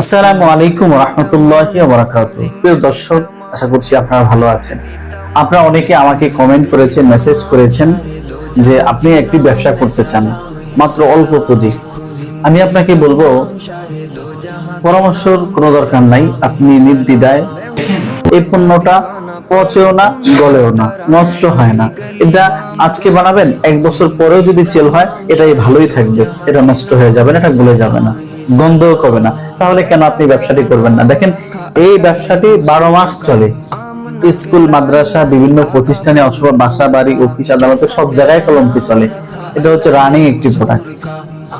আসসালামু আলাইকুম রহমতুল্লাহি প্রিয় দর্শক, আশা করছি আপনারা ভালো আছেন। আপনারা অনেকে আমাকে কমেন্ট করেছেন মেসেজ করেছেন যে আপনি একটি ব্যবসা করতে চান, মাত্র অল্প পুঁজি। আমি আপনাকে বলব, পরামর্শর কোনো দরকার নাই, আপনি এই পণ্যটা পচেও না, গলেও না, নষ্ট হয় না। এটা আজকে বানাবেন, এক বছর পরেও যদি চেল হয়, এটাই ভালোই থাকবে। এটা নষ্ট হয়ে যাবে না, এটা গলে যাবে না, গন্ধও করবে না। তাহলে কেন আপনি ব্যবসাটি করবেন না? দেখেন, এই ব্যবসাটি বারো মাস চলে। স্কুল, মাদ্রাসা, বিভিন্ন প্রতিষ্ঠানে অথবা বাসা, বাড়ি, অফিস, আদালতে সব জায়গায় কলমটি চলে। এটা হচ্ছে রানিং একটি প্রোডাক্ট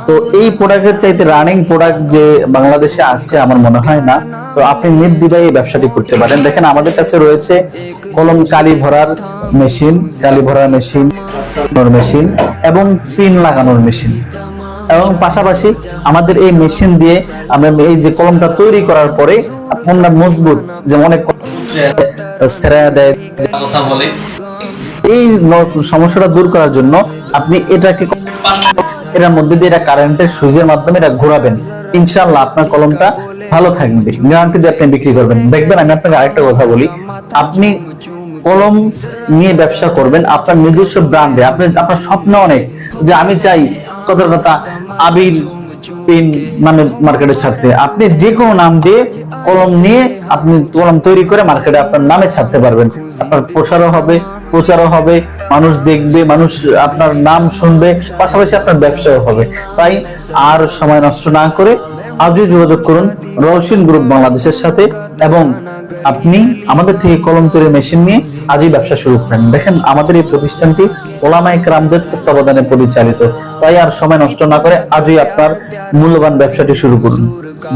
তো এই প্রোডাক্টের চাইতে রানিং প্রোডাক্ট যে বাংলাদেশে আছে, আমার মনে হয় না। তো আপনি নির্দ্বিধায় এই ব্যবসাটি করতে পারেন। দেখেন, আমাদের কাছে রয়েছে কলম কালি ভরার মেশিন কালি ভরার মেশিন মেশিন এবং পিন লাগানোর মেশিন এবং পাশাপাশি আমাদের এই মেশিন দিয়ে আমরা এই যে কলমটা তৈরি করার পরে আপনার মজবুত যে অনেক এই সমস্যাটা দূর করার জন্য আপনি এটাকে এটার মধ্যে দিয়ে এটা কারেন্টের সুইচের মাধ্যমে এটা ঘোরাবেন। ইনশাআল্লাহ আপনার কলমটা ভালো থাকবে। গ্যারান্টি দিয়ে আপনি বিক্রি করবেন। দেখবেন আমি আপনাকে আরেকটা কথা বলি। আপনি কলম নিয়ে ব্যবসা করবেন, আপনার নিজস্ব ব্র্যান্ডে আপনি আপনার স্বপ্ন অনেক যে আমি চাই কত কথা আবির পেন মানে মার্কেটে ছাড়তে। আপনি যে কোনো নাম দিয়ে কলম নিয়ে আপনি কলম তৈরি করে মার্কেটে আপনার নামে ছাড়তে পারবেন। আপনার প্রসারও হবে, প্রচারও হবে, মানুষ দেখবে, মানুষ আপনার নাম শুনবে, পাশাপাশি আপনার ব্যবসাও হবে। তাই আর সময় নষ্ট না করে আজই যোগাযোগ করুন রওশিন গ্রুপ বাংলাদেশের সাথে এবং আপনি আমাদের থেকে কলম তৈরি মেশিন নিয়ে আজই ব্যবসা শুরু করেন। দেখেন আমাদের এই প্রতিষ্ঠানটি ওলামাই ক্রামদের তত্ত্বাবধানে পরিচালিত। তাই আর সময় নষ্ট না করে আজই আপনার মূল্যবান ব্যবসাটি শুরু করুন।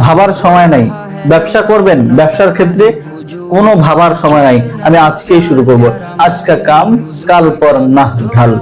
ভাবার সময় নাই। ব্যবসা করবেন, ব্যবসার ক্ষেত্রে কোনো ভাবার সময় নাই। আমি আজকেই শুরু করব। আজকা কাম, কাল পর না ঢাল।